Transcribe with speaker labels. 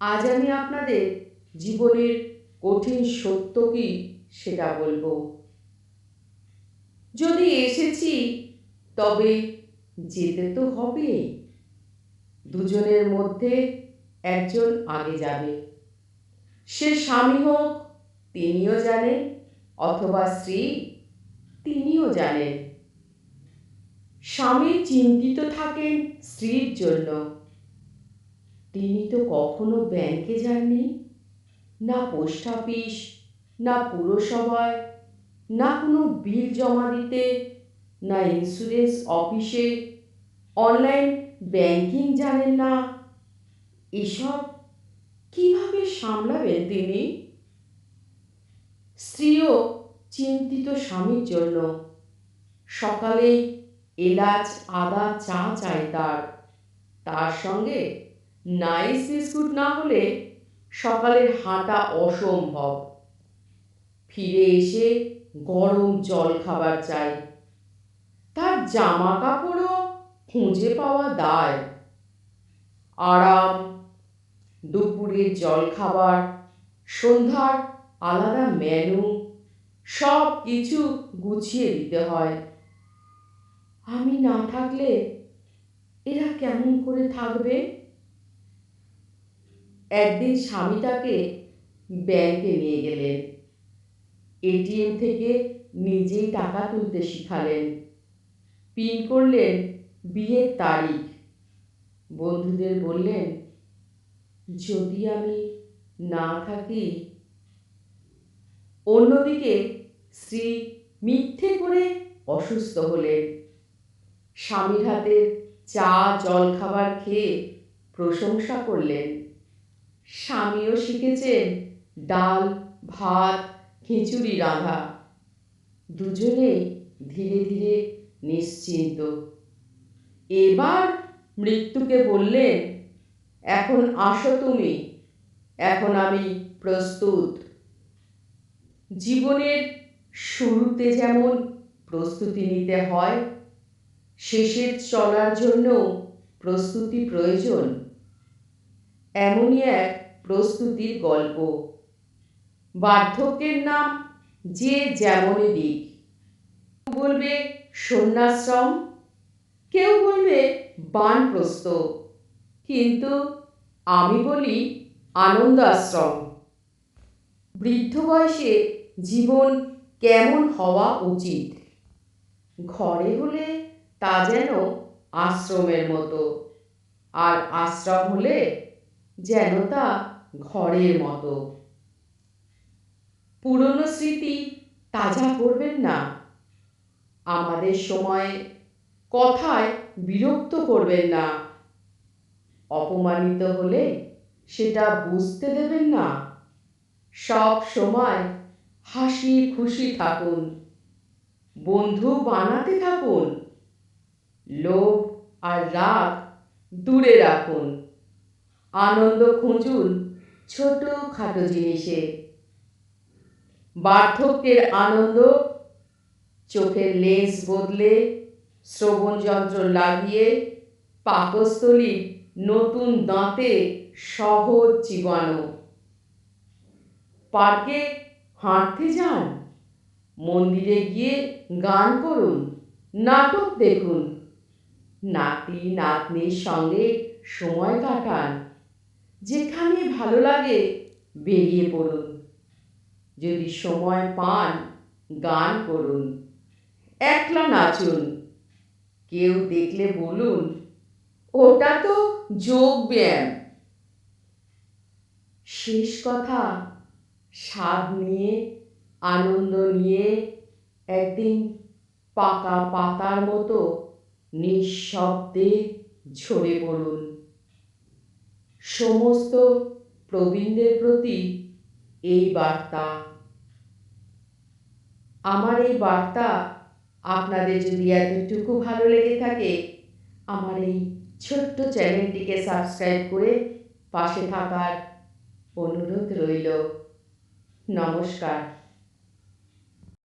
Speaker 1: আজ আমি আপনাদের জীবনের কঠিন সত্য কি সেটা বলব। যদি এসেছি, তবে যেতে তো হবে দুজনের মধ্যে একজন আগে যাবে। সে স্বামী হোক, তিনিও জানেন, অথবা স্ত্রী, তিনিও জানেন। স্বামী চিন্তিত থাকেন স্ত্রীর জন্য। তিনি তো কখনো ব্যাংকে যাননি? না পোস্ট অফিস, না পুরসভায়, না কোনো বিল জমা দিতে, না ইন্স্যুরেন্স অফিসে অনলাইন ব্যাংকিং জানেন না। এসব কীভাবে সামলাবেন তিনি? স্ত্রীও চিন্তিত স্বামীর জন্য। সকালে এলাচ আদা চা চাই তার। তার সঙ্গে নাইস বিস্কুট না হলে সকালের হাঁটা অসম্ভব। ফিরে এসে গরম জল খাবার চাই। তার জামা কাপড়ও খুঁজে পাওয়া দায়। আরাম, দুপুরের জল খাবার, সন্ধ্যার আলাদা মেনু সব কিছু গুছিয়ে দিতে হয়। আমি না থাকলে এরা কেমন করে থাকবে? একদিন স্বামী তাকে ব্যাংকে নিয়ে গেলেন। এটিএম থেকে নিজেই টাকা তুলতে শিখালেন। পিন করলেন বিয়ের তারিখ। বন্ধুদের বললেন, যদি আমি না থাকি? অন্যদিকে স্ত্রী মিথ্যে করে অসুস্থ হলেন। স্বামীর হাতে চা জল খাবার খেয়ে প্রশংসা করলেন। স্বামীও শিখেছেন ডাল, ভাত, খিচুড়ি, রাঁধা। দুজনেই ধীরে ধীরে নিশ্চিন্ত। এবার মৃত্যুকে বললেন, এখন আসো তুমি, এখন আমি প্রস্তুত। জীবনের শুরুতে যেমন প্রস্তুতি নিতে হয়, শেষের চলার জন্য প্রস্তুতি প্রয়োজন। এমনই এক প্রস্তুতির গল্প। বার্ধক্যের নাম যে যেমনই দিক কেউ বলবে সন্ন্যাশ্রম, কেউ বলবে বানপ্রস্থ। কিন্তু আমি বলি আনন্দ আশ্রম বৃদ্ধ বয়সে জীবন কেমন হওয়া উচিত? ঘরে হলে তা যেন আশ্রমের মতো, আর আশ্রম হলে যেন তা ঘরের মতো। পুরনো স্মৃতি তাজা করবেন না। আমাদের সময় কথায় বিরক্ত করবেন না। অপমানিত হলে সেটা বুঝতে দেবেন না। সব সময় হাসি খুশি থাকুন। বন্ধু বানাতে থাকুন। লোভ আর রাগ দূরে রাখুন। আনন্দ খুঁজুন ছোট খাটো জিনিসে বার্ধক্যের আনন্দ, চোখের লেন্স বদলে, শ্রবণ যন্ত্র লাগিয়ে, পাকস্থলী নতুন দাঁতে সহজ জীবাণু। পার্কে হাঁটতে যান, মন্দিরে গিয়ে গান করুন, নাটক দেখুন নাতি নাতনির সঙ্গে সময় কাটান। যেখানে ভালো লাগে বেরিয়ে পড়ুন। যদি সময় পান, গান করুন। একলা নাচুন। কেউ দেখলে বলুন, ওটা তো যোগ ব্যায়াম। শেষ কথা, স্বাদ নিয়ে, আনন্দ নিয়ে, একদিন পাকা পাতার মতো নিঃশব্দে ঝরে পড়ুন। সমস্ত প্রবীণদের প্রতি এই বার্তা। আমার এই বার্তা আপনাদের যদি এতটুকু ভালো লেগে থাকে, আমার এই ছোট্ট চ্যানেলটিকে সাবস্ক্রাইব করে পাশে থাকার অনুরোধ রইল। নমস্কার।